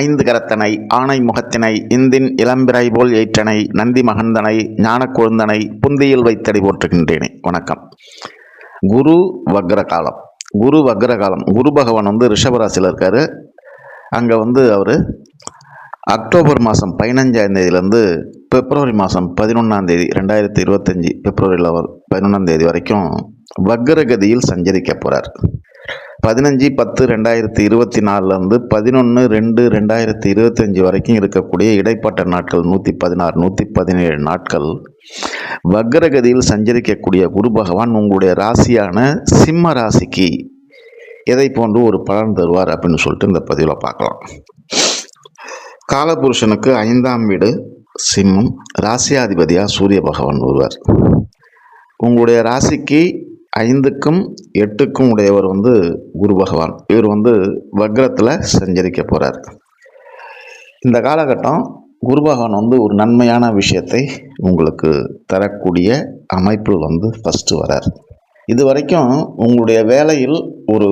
ஐந்து கரத்தனை ஆணை முகத்தினை இந்தின் இளம்பிறை போல் ஏற்றனை நந்தி மகந்தனை ஞான கொழுந்தனை புந்தியில் வைத்தடி போற்றுகின்றேனே. வணக்கம். குரு வக்ர காலம் குரு வக்ர காலம் குரு பகவான் வந்து ரிஷபராசியில் இருக்கார். அங்கே வந்து அவர் அக்டோபர் மாதம் பதினஞ்சாம் தேதியிலேருந்து பிப்ரவரி மாதம் பதினொன்றாம் தேதி ரெண்டாயிரத்தி இருபத்தஞ்சி பிப்ரவரியில் பதினொன்றாம் தேதி வரைக்கும் வக்ரகதியில் சஞ்சரிக்க போகிறார் பதினஞ்சு பத்து ரெண்டாயிரத்தி இருபத்தி நாலுலேருந்து பதினொன்று ரெண்டு ரெண்டாயிரத்தி இருபத்தஞ்சி வரைக்கும் இருக்கக்கூடிய இடைப்பட்ட நாட்கள் நூற்றி பதினாறு நூற்றி பதினேழு நாட்கள். வக்ரகதியில் சஞ்சரிக்கக்கூடிய குரு பகவான் உங்களுடைய ராசியான சிம்ம ராசிக்கு எதை போன்று ஒரு பலன் தருவார் அப்படின்னு சொல்லிட்டு இந்த பதிவில் பார்க்கலாம். காலபுருஷனுக்கு ஐந்தாம் வீடு சிம்மம் ராசியாதிபதியாக சூரிய பகவான் வருவார். உங்களுடைய ராசிக்கு ஐந்துக்கும் எட்டுக்கும் உடையவர் வந்து குரு பகவான். இவர் வந்து வக்ரத்தில் சஞ்சரிக்க போகிறார் இந்த காலகட்டம் குரு பகவான் வந்து ஒரு நன்மையான விஷயத்தை உங்களுக்கு தரக்கூடிய அமைப்பில் வந்து ஃபஸ்ட்டு வரார் இது வரைக்கும் உங்களுடைய வேலையில் ஒரு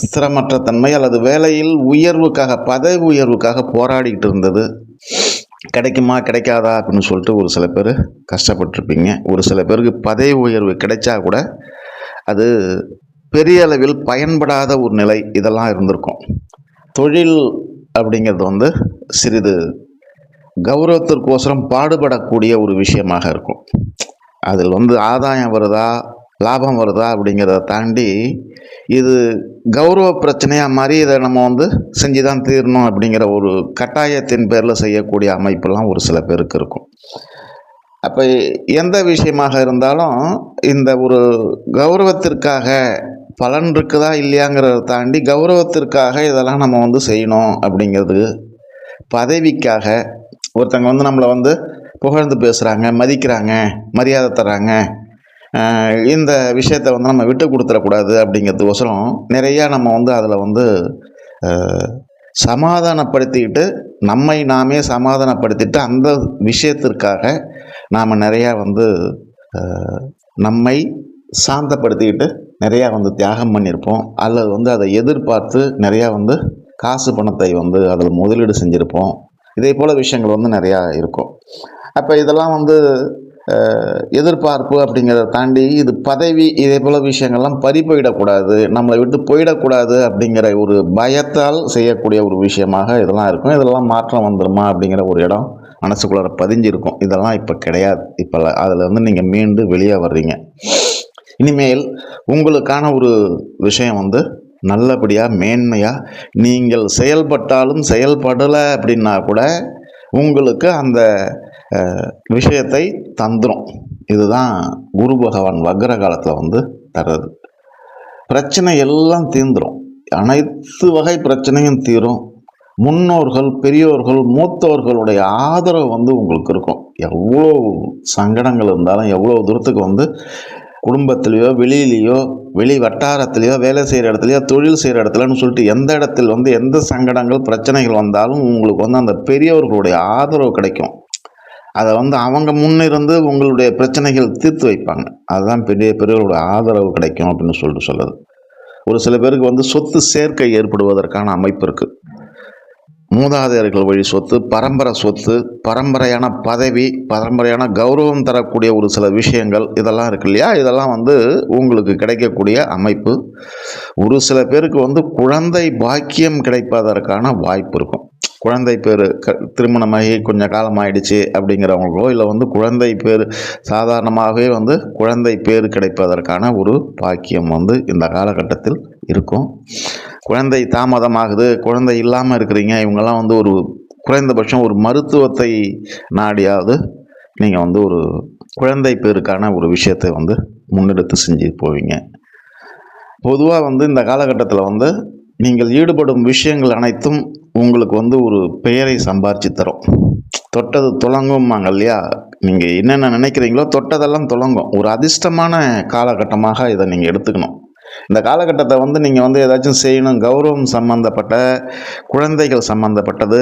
ஸ்திரமற்ற தன்மை அல்லது வேலையில் உயர்வுக்காக பதவி உயர்வுக்காக போராடிக்கிட்டு இருந்தது. கிடைக்குமா கிடைக்காதா அப்படின்னு சொல்லிட்டு ஒரு சில பேர் கஷ்டப்பட்டிருப்பீங்க. ஒரு சில பேருக்கு பதவி உயர்வு கிடைச்சா கூட அது பெரிய அளவில் பயன்படாத ஒரு நிலை இதெல்லாம் இருந்திருக்கும். தொழில் அப்படிங்கிறது வந்து சிறிது கௌரவத்திற்கோசரம் பாடுபடக்கூடிய ஒரு விஷயமாக இருக்கும். அதில் வந்து ஆதாயம் வருதா லாபம் வருதா அப்படிங்கிறத தாண்டி இது கௌரவ பிரச்சனையாக மாதிரி இதை நம்ம வந்து செஞ்சு தான் தீரணும் அப்படிங்கிற ஒரு கட்டாயத்தின் பேரில் செய்யக்கூடிய அமைப்பெல்லாம் ஒரு சில பேருக்கு இருக்கும். அப்போ எந்த விஷயமாக இருந்தாலும் இந்த ஒரு கௌரவத்திற்காக பலன் இருக்குதா இல்லையாங்கிறத தாண்டி கௌரவத்திற்காக இதெல்லாம் நம்ம வந்து செய்யணும் அப்படிங்கிறது பதவிக்காக ஒருத்தங்க வந்து நம்மளை வந்து புகழ்ந்து பேசுகிறாங்க மதிக்கிறாங்க மரியாதை தர்றாங்க. இந்த விஷயத்தை வந்து நம்ம விட்டு கொடுத்துடக்கூடாது அப்படிங்கிறதுக்கோசரம் நிறையா நம்ம வந்து அதில் வந்து சமாதானப்படுத்திக்கிட்டு நம்மை நாமே சமாதானப்படுத்திட்டு அந்த விஷயத்திற்காக நாம் நிறையா வந்து நம்மை சாந்தப்படுத்திக்கிட்டு நிறையா வந்து தியாகம் பண்ணியிருப்போம். அல்லது வந்து அதை எதிர்பார்த்து நிறையா வந்து காசு பணத்தை வந்து அதில் முதலீடு செஞ்சுருப்போம். இதே போல் விஷயங்கள் வந்து நிறையா இருக்கும். அப்போ இதெல்லாம் வந்து எதிர்பார்ப்பு அப்படிங்கிறத தாண்டி இது பதவி இதே போல் விஷயங்கள்லாம் பறி போயிடக்கூடாது நம்மளை விட்டு போயிடக்கூடாது அப்படிங்கிற ஒரு பயத்தால் செய்யக்கூடிய ஒரு விஷயமாக இதெல்லாம் இருக்கும். இதெல்லாம் மாற்றம் வந்துடுமா அப்படிங்கிற ஒரு இடம் மனசுக்குள்ளார பதிஞ்சிருக்கும். இதெல்லாம் இப்போ கிடையாது. இப்போ அதில் வந்து நீங்கள் மீண்டு வெளியே வர்றீங்க. இனிமேல் உங்களுக்கான ஒரு விஷயம் வந்து நல்லபடியாக மேன்மையாக நீங்கள் செயல்பட்டாலும் செயல்படலை அப்படின்னா கூட உங்களுக்கு அந்த விஷயத்தை தந்துடும் இதுதான் குரு பகவான் வக்ர காலத்தில் வந்து தர்றது. பிரச்சனை எல்லாம் தீந்துடும் அனைத்து வகை பிரச்சனையும் தீரும். முன்னோர்கள் பெரியோர்கள் மூத்தோர்களுடைய ஆதரவு வந்து உங்களுக்கு இருக்கும். எவ்வளோ சங்கடங்கள் இருந்தாலும் எவ்வளோ தூரத்துக்கு வந்து குடும்பத்திலேயோ வெளியிலேயோ வெளி வட்டாரத்திலேயோ வேலை செய்கிற இடத்துலையோ தொழில் செய்கிற இடத்துலன்னு சொல்லிட்டு எந்த இடத்துல வந்து எந்த சங்கடங்கள் பிரச்சனைகள் வந்தாலும் உங்களுக்கு வந்து அந்த பெரியவர்களுடைய ஆதரவு கிடைக்கும். அதை வந்து அவங்க முன்னிருந்து உங்களுடைய பிரச்சனைகள் தீர்த்து வைப்பாங்க. அதுதான் பெரிய பெரியவர்களுடைய ஆதரவு கிடைக்கும் அப்படின்னு சொல்லிட்டு சொல்லுது ஒரு சில பேருக்கு வந்து சொத்து சேர்க்கை ஏற்படுவதற்கான அமைப்பு இருக்குது மூதாதையர்கள் வழி சொத்து பரம்பரை சொத்து பரம்பரையான பதவி பரம்பரையான கௌரவம் தரக்கூடிய ஒரு சில விஷயங்கள் இதெல்லாம் இருக்கு இல்லையா? இதெல்லாம் வந்து உங்களுக்கு கிடைக்கக்கூடிய அமைப்பு. ஒரு சில பேருக்கு வந்து குழந்தை பாக்கியம் கிடைப்பதற்கான வாய்ப்பு இருக்கும். குழந்தை பேர் க திருமணமாகி கொஞ்சம் காலம் ஆயிடுச்சு அப்படிங்கிறவங்களோ இல்லை வந்து குழந்தை பேர் சாதாரணமாகவே வந்து குழந்தை பேர் கிடைப்பதற்கான ஒரு பாக்கியம் வந்து இந்த காலகட்டத்தில் இருக்கும். குழந்தை தாமதமாகுது குழந்தை இல்லாமல் இருக்கிறீங்க இவங்கெல்லாம் வந்து ஒரு குறைந்தபட்சம் ஒரு மருத்துவத்தை நாடியாவது நீங்கள் வந்து ஒரு குழந்தை பேருக்கான ஒரு விஷயத்தை வந்து முன்னெடுத்து செஞ்சு போவீங்க. பொதுவாக வந்து இந்த காலகட்டத்தில் வந்து நீங்கள் ஈடுபடும் விஷயங்கள் அனைத்தும் உங்களுக்கு வந்து ஒரு பெயரை சம்பாரிச்சு தரும். தொட்டது துளங்கும்பாங்க இல்லையா? நீங்கள் என்னென்ன நினைக்கிறீங்களோ தொட்டதெல்லாம் துலங்கும் ஒரு அதிர்ஷ்டமான காலகட்டமாக இதை நீங்கள் எடுத்துக்கணும். இந்த காலகட்டத்தை வந்து நீங்கள் வந்து ஏதாச்சும் செய்யணும். கௌரவம் சம்பந்தப்பட்ட குழந்தைகள் சம்பந்தப்பட்டது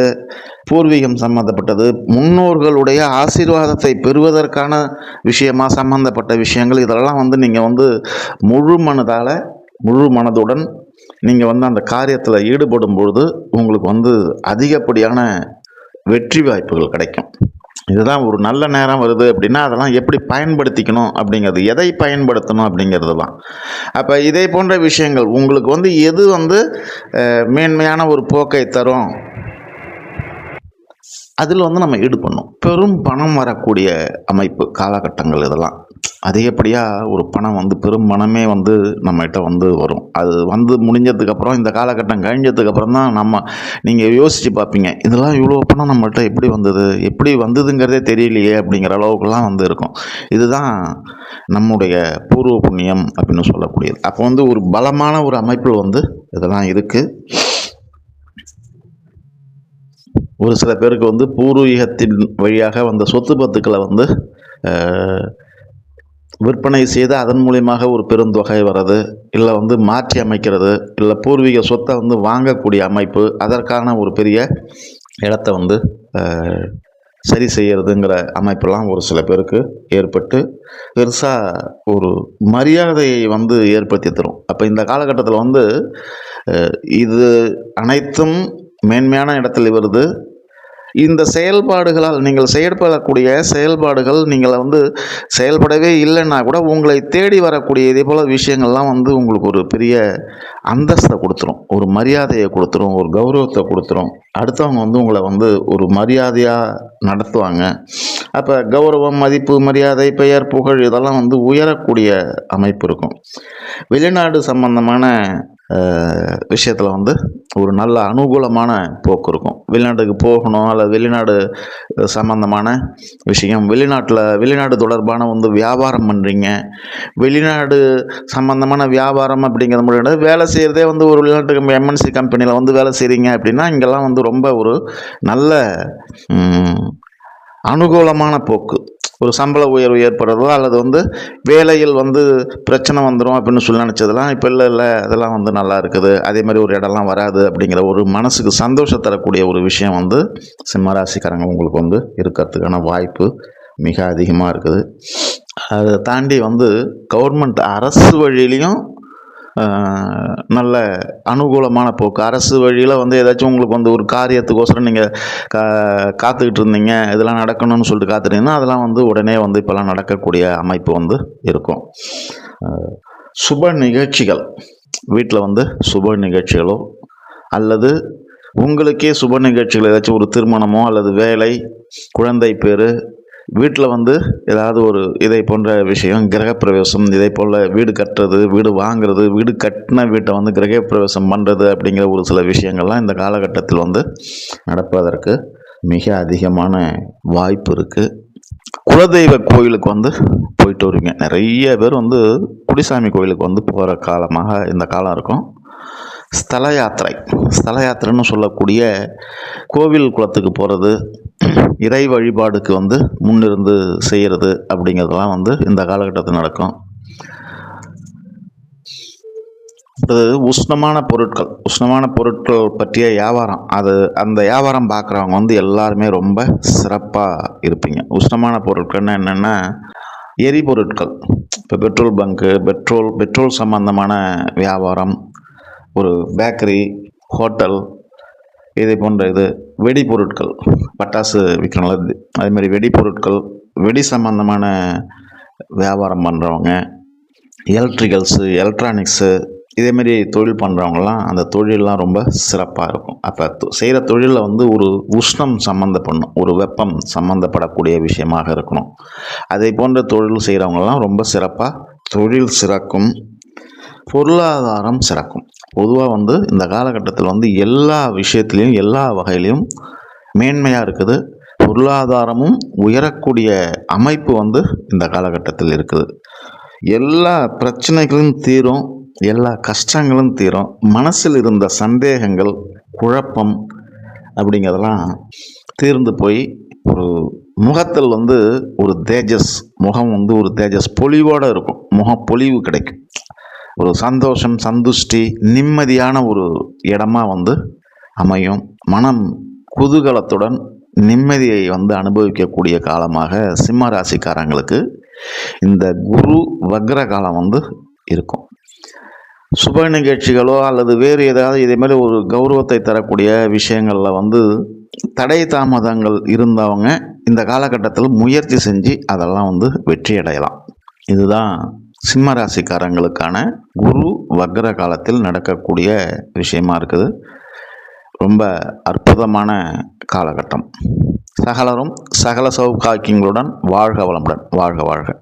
பூர்வீகம் சம்பந்தப்பட்டது முன்னோர்களுடைய ஆசீர்வாதத்தை பெறுவதற்கான விஷயமாக சம்பந்தப்பட்ட விஷயங்கள் இதெல்லாம் வந்து நீங்கள் வந்து முழு மனதால் முழு மனதுடன் நீங்கள் வந்து அந்த காரியத்தில் ஈடுபடும் பொழுது உங்களுக்கு வந்து அதிகப்படியான வெற்றி வாய்ப்புகள் கிடைக்கும். இதுதான் ஒரு நல்ல நேரம் வருது அப்படின்னா அதெல்லாம் எப்படி பயன்படுத்திக்கணும் அப்படிங்கிறது எதை பயன்படுத்தணும் அப்படிங்கிறது தான். அப்போ இதே போன்ற விஷயங்கள் உங்களுக்கு வந்து எது வந்து மேன்மையான ஒரு போக்கை தரும்? அதில் வந்து நம்ம ஈடுபடணும். பெரும் பணம் வரக்கூடிய அமைப்பு காலகட்டங்கள் இதெல்லாம். அதிகப்படியாக ஒரு பணம் வந்து பெரும் பணமே வந்து நம்மகிட்ட வந்து வரும். அது வந்து முடிஞ்சதுக்கப்புறம் இந்த காலகட்டம் கழிஞ்சதுக்கப்புறம் தான் நம்ம நீங்கள் யோசித்து பார்ப்பீங்க இதெல்லாம் இவ்வளோ பணம் நம்மகிட்ட எப்படி வந்தது? எப்படி வந்ததுங்கிறதே தெரியலையே அப்படிங்கிற அளவுக்குலாம் வந்து இருக்கும். இதுதான் நம்முடைய பூர்வ புண்ணியம் அப்படின்னு சொல்லக்கூடியது. அப்போ வந்து ஒரு பலமான ஒரு அமைப்பில் வந்து இதெல்லாம் இருக்குது ஒரு சில பேருக்கு வந்து பூர்வீகத்தின் வழியாக வந்த சொத்து பத்துக்களை வந்து விற்பனை செய்து அதன் மூலியமாக ஒரு பெருந்தொகை வர்றது இல்லை வந்து மாற்றி அமைக்கிறது இல்லை பூர்வீக சொத்தை வந்து வாங்கக்கூடிய அமைப்பு அதற்கான ஒரு பெரிய இடத்த வந்து சரி செய்கிறதுங்கிற அமைப்பெல்லாம் ஒரு சில பேருக்கு ஏற்பட்டு பெருசாக ஒரு மரியாதையை வந்து ஏற்படுத்தி தரும். அப்போ இந்த காலகட்டத்தில் வந்து இது அனைத்தும் மேன்மையான இடத்துல வருது. இந்த செயல்பாடுகளால் நீங்கள் செயற்படக்கூடிய செயல்பாடுகள் நீங்கள் வந்து செயல்படவே இல்லைன்னா கூட உங்களை தேடி வரக்கூடிய இதே போல் விஷயங்கள்லாம் வந்து உங்களுக்கு ஒரு பெரிய அந்தஸ்தை கொடுத்துரும். ஒரு மரியாதையை கொடுத்துரும் ஒரு கௌரவத்தை கொடுத்துரும். அடுத்தவங்க வந்து உங்களை வந்து ஒரு மரியாதையாக நடத்துவாங்க. அப்போ கௌரவம் மதிப்பு மரியாதை பெயர் புகழ் இதெல்லாம் வந்து உயரக்கூடிய அமைப்பு இருக்கும். வெளிநாடு சம்பந்தமான விஷயத்தில் வந்து ஒரு நல்ல அனுகூலமான போக்கு இருக்கும். வெளிநாட்டுக்கு போகணும் அல்லது வெளிநாடு சம்பந்தமான விஷயம். வெளிநாட்டில் வெளிநாடு தொடர்பான வந்து வியாபாரம் பண்ணுறீங்க வெளிநாடு சம்பந்தமான வியாபாரம் அப்படிங்கிற முடியாது வேலை செய்கிறதே வந்து ஒரு வெளிநாட்டு எம்என்சி கம்பெனியில் வந்து வேலை செய்கிறீங்க அப்படின்னா இங்கெல்லாம் வந்து ரொம்ப ஒரு நல்ல அனுகூலமான போக்கு. ஒரு சம்பள உயர்வு ஏற்படுறதோ அல்லது வந்து வேலையில் வந்து பிரச்சனை வந்துடும் அப்படின்னு சொல்லி நினச்சதெல்லாம் இப்போ இல்லை இல்லை. அதெல்லாம் வந்து நல்லா இருக்குது. அதே மாதிரி ஒரு இடம்லாம் வராது அப்படிங்கிற ஒரு மனசுக்கு சந்தோஷம் தரக்கூடிய ஒரு விஷயம் வந்து சிம்மராசிக்காரங்க உங்களுக்கு வந்து இருக்கிறதுக்கான வாய்ப்பு மிக அதிகமாக இருக்குது. அதை தாண்டி வந்து கவர்மெண்ட் அரசு வழியிலையும் நல்ல அனுகூலமான போக்கு. அரசு வழியில் வந்து ஏதாச்சும் உங்களுக்கு வந்து ஒரு காரியத்துக்கோசரம் நீங்கள் கா காத்துக்கிட்டு இருந்தீங்க இதெல்லாம் நடக்கணும்னு சொல்லிட்டு காத்துட்டீங்கன்னா அதெல்லாம் வந்து உடனே வந்து இப்போல்லாம் நடக்கக்கூடிய அமைப்பு வந்து இருக்கும். சுப நிகழ்ச்சிகள். வீட்டில் வந்து சுப நிகழ்ச்சிகளோ அல்லது உங்களுக்கே சுப நிகழ்ச்சிகள் ஏதாச்சும் ஒரு திருமணமோ அல்லது வேலை குழந்தை பேர் வீட்டில் வந்து ஏதாவது ஒரு இதை போன்ற விஷயம் கிரகப்பிரவேசம் இதை போல் வீடு கட்டுறது வீடு வாங்குறது வீடு கட்டின வீட்டை வந்து கிரகப்பிரவேசம் பண்ணுறது அப்படிங்கிற ஒரு சில விஷயங்கள்லாம் இந்த காலகட்டத்தில் வந்து நடப்பதற்கு மிக அதிகமான வாய்ப்பு இருக்குது குலதெய்வ கோயிலுக்கு வந்து போயிட்டு வருவீங்க. நிறைய பேர் வந்து குடிசாமி கோயிலுக்கு வந்து போகிற காலமாக இந்த காலம் இருக்கும். ஸ்தல யாத்திரை. ஸ்தல யாத்திரைன்னு சொல்லக்கூடிய கோவில் குளத்துக்கு போகிறது இறை வழிபாடுக்கு வந்து முன்னிருந்து செய்கிறது அப்படிங்கிறதெல்லாம் வந்து இந்த காலகட்டத்தில் நடக்கும். அடுத்தது உஷ்ணமான பொருட்கள். உஷ்ணமான பொருட்கள் பற்றிய வியாபாரம். அது அந்த வியாபாரம் பார்க்குறவங்க வந்து எல்லாருமே ரொம்ப சிறப்பாக இருப்பீங்க. உஷ்ணமான பொருட்கள்னால் என்னென்னா எரிபொருட்கள். இப்போ பெட்ரோல் பங்க்கு பெட்ரோல் பெட்ரோல் சம்பந்தமான வியாபாரம் ஒரு பேக்கரி ஹோட்டல் இதே போன்ற இது வெடிப்பொருட்கள் பட்டாசு விற்கிறனால அதே வெடிப்பொருட்கள் வெடி சம்பந்தமான வியாபாரம் பண்ணுறவங்க எலக்ட்ரிக்கல்ஸு எலக்ட்ரானிக்ஸு இதேமாரி தொழில் பண்ணுறவங்கலாம் அந்த தொழிலெலாம் ரொம்ப சிறப்பாக இருக்கும். அப்போ செய்கிற தொழிலில் வந்து ஒரு உஷ்ணம் சம்மந்தப்படணும் ஒரு வெப்பம் சம்மந்தப்படக்கூடிய விஷயமாக இருக்கணும். அதே போன்ற தொழில் செய்கிறவங்கலாம் ரொம்ப சிறப்பாக தொழில் சிறக்கும் பொருளாதாரம் சிறக்கும். பொதுவாக வந்து இந்த காலகட்டத்தில் வந்து எல்லா விஷயத்துலேயும் எல்லா வகையிலையும் மேன்மையாக இருக்குது. பொருளாதாரமும் உயரக்கூடிய அமைப்பு வந்து இந்த காலகட்டத்தில் இருக்குது. எல்லா பிரச்சனைகளும் தீரும் எல்லா கஷ்டங்களும் தீரும். மனசில் இருந்த சந்தேகங்கள் குழப்பம் அப்படிங்கிறதெல்லாம் தீர்ந்து போய் ஒரு முகத்தில் வந்து ஒரு தேஜஸ் முகம் வந்து ஒரு தேஜஸ் பொலிவோடு இருக்கும். முகப்பொலிவு கிடைக்கும். ஒரு சந்தோஷம் சந்துஷ்டி நிம்மதியான ஒரு இடமா வந்து அமையும். மனம் குதூகலத்துடன் நிம்மதியை வந்து அனுபவிக்கக்கூடிய காலமாக சிம்ம ராசிக்காரங்களுக்கு இந்த குரு வக்ர காலம் வந்து இருக்கும். சுப நிகழ்ச்சிகளோ அல்லது வேறு ஏதாவது இதே மாதிரி ஒரு கௌரவத்தை தரக்கூடிய விஷயங்களில் வந்து தடை தாமதங்கள் இருந்தவங்க இந்த காலகட்டத்தில் முயற்சி செஞ்சு அதெல்லாம் வந்து வெற்றி அடையலாம் இதுதான் சிம்ம ராசிக்காரங்களுக்கான குரு வக்ர காலத்தில் நடக்கக்கூடிய விஷயமா இருக்குது. ரொம்ப அற்புதமான காலகட்டம். சகலரும் சகல சௌகாக்கியங்களுடன் வாழ்க வளமுடன். வாழ்க வாழ்க.